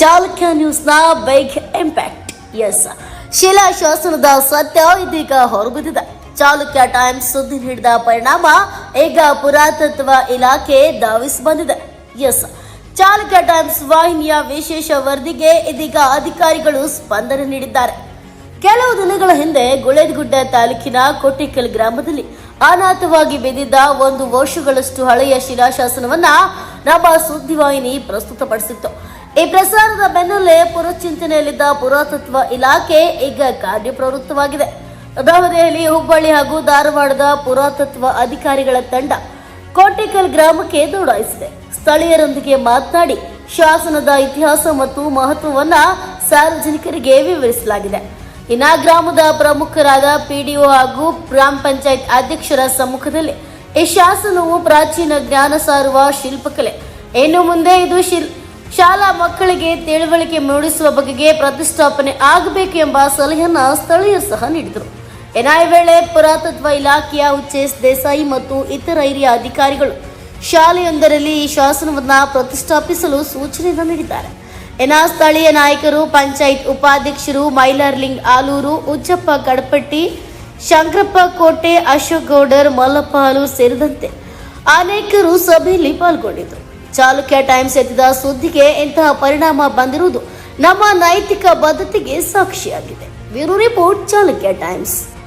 ಚಾಲುಕ್ಯ ನ್ಯೂಸ್ನ big impact. ಎಸ್ ಶಿಲಾ ಶಾಸನದ ಸತ್ಯ ಇದೀಗ ಹೊರಬಿದ್ದಿದೆ. ಚಾಲುಕ್ಯ ಟೈಮ್ಸ್ ಸುದ್ದಿ ನೀಡಿದ ಪರಿಣಾಮ ಈಗ ಪುರಾತತ್ವ ಇಲಾಖೆ ಧಾವಿಸಿ ಬಂದಿದೆ. ಎಸ್ ಚಾಲುಕ್ಯ ಟೈಮ್ಸ್ ವಾಹಿನಿಯ ವಿಶೇಷ ವರದಿಗೆ ಇದೀಗ ಅಧಿಕಾರಿಗಳು ಸ್ಪಂದನೆ ನೀಡಿದ್ದಾರೆ. ಕೆಲವು ದಿನಗಳ ಹಿಂದೆ ಗುಳೇದಗುಡ್ಡ ತಾಲೂಕಿನ ಕೊಟ್ಟಿಕಲ್ ಗ್ರಾಮದಲ್ಲಿ ಅನಾಥವಾಗಿ ಬಿದ್ದಿದ್ದ ಒಂದು ವರ್ಷಗಳಷ್ಟು ಹಳೆಯ ಶಿಲಾಶಾಸನವನ್ನ ನಮ್ಮ ಸುದ್ದಿವಾಹಿನಿ ಪ್ರಸ್ತುತಪಡಿಸಿತ್ತು. ಈ ಪ್ರಸಾರದ ಬೆನ್ನಲ್ಲೇ ಪುನಶ್ಚಿಂತನೆಯಲ್ಲಿದ್ದ ಪುರಾತತ್ವ ಇಲಾಖೆ ಈಗ ಕಾರ್ಯಪ್ರವೃತ್ತವಾಗಿದೆ. ನವದೆಹಲಿ ಹುಬ್ಬಳ್ಳಿ ಹಾಗೂ ಧಾರವಾಡದ ಪುರಾತತ್ವ ಅಧಿಕಾರಿಗಳ ತಂಡ ಕೋಟೆಕಲ್ ಗ್ರಾಮಕ್ಕೆ ದೌಡಾಯಿಸಿದೆ. ಸ್ಥಳೀಯರೊಂದಿಗೆ ಮಾತನಾಡಿ, ಶಾಸನದ ಇತಿಹಾಸ ಮತ್ತು ಮಹತ್ವವನ್ನ ಸಾರ್ವಜನಿಕರಿಗೆ ವಿವರಿಸಲಾಗಿದೆ. ಇನ್ನ ಗ್ರಾಮದ ಪ್ರಮುಖರಾದ ಪಿಡಿಒ ಹಾಗೂ ಗ್ರಾಮ ಪಂಚಾಯತ್ ಅಧ್ಯಕ್ಷರ ಸಮ್ಮುಖದಲ್ಲಿ ಈ ಶಾಸನವು ಪ್ರಾಚೀನ ಜ್ಞಾನ ಸಾರುವ ಶಿಲ್ಪಕಲೆ. ಇನ್ನು ಮುಂದೆ ಇದು ಶಿಲ್ ಶಾಲಾ ಮಕ್ಕಳಿಗೆ ತಿಳುವಳಿಕೆ ಮೂಡಿಸುವ ಬಗೆಗೆ ಪ್ರತಿಷ್ಠಾಪನೆ ಆಗಬೇಕು ಎಂಬ ಸಲಹೆಯನ್ನು ಸ್ಥಳೀಯರು ಸಹ ನೀಡಿದರು. ಎನ್ಐ ವೇಳೆ ಪುರಾತತ್ವ ಇಲಾಖೆಯ ಉಚ್ಚೇಶ್ ದೇಸಾಯಿ ಮತ್ತು ಇತರ ಹಿರಿಯ ಅಧಿಕಾರಿಗಳು ಶಾಲೆಯೊಂದರಲ್ಲಿ ಈ ಶಾಸನವನ್ನು ಪ್ರತಿಷ್ಠಾಪಿಸಲು ಸೂಚನೆಯನ್ನು ನೀಡಿದ್ದಾರೆ. ಎನ ಸ್ಥಳೀಯ ನಾಯಕರು, ಪಂಚಾಯತ್ ಉಪಾಧ್ಯಕ್ಷರು ಮೈಲಾರ್ಲಿಂಗ್ ಆಲೂರು, ಉಜ್ಜಪ್ಪ ಕಡಪಟ್ಟಿ, ಶಂಕರಪ್ಪ ಕೋಟೆ, ಅಶೋಕ್ ಗೌಡರ್, ಮಲ್ಲಪ್ಪ ಸೇರಿದಂತೆ ಅನೇಕರು ಸಭೆಯಲ್ಲಿ ಪಾಲ್ಗೊಂಡಿದ್ದರು. ಚಾಲುಕ್ಯ ಟೈಮ್ಸ್ ಎತ್ತಿದ ಸುದ್ದಿಗೆ ಇಂತಹ ಪರಿಣಾಮ ಬಂದಿರುವುದು ನಮ್ಮ ನೈತಿಕ ಬದ್ಧತೆಗೆ ಸಾಕ್ಷಿಯಾಗಿದೆ. Bureau report Chalukya times.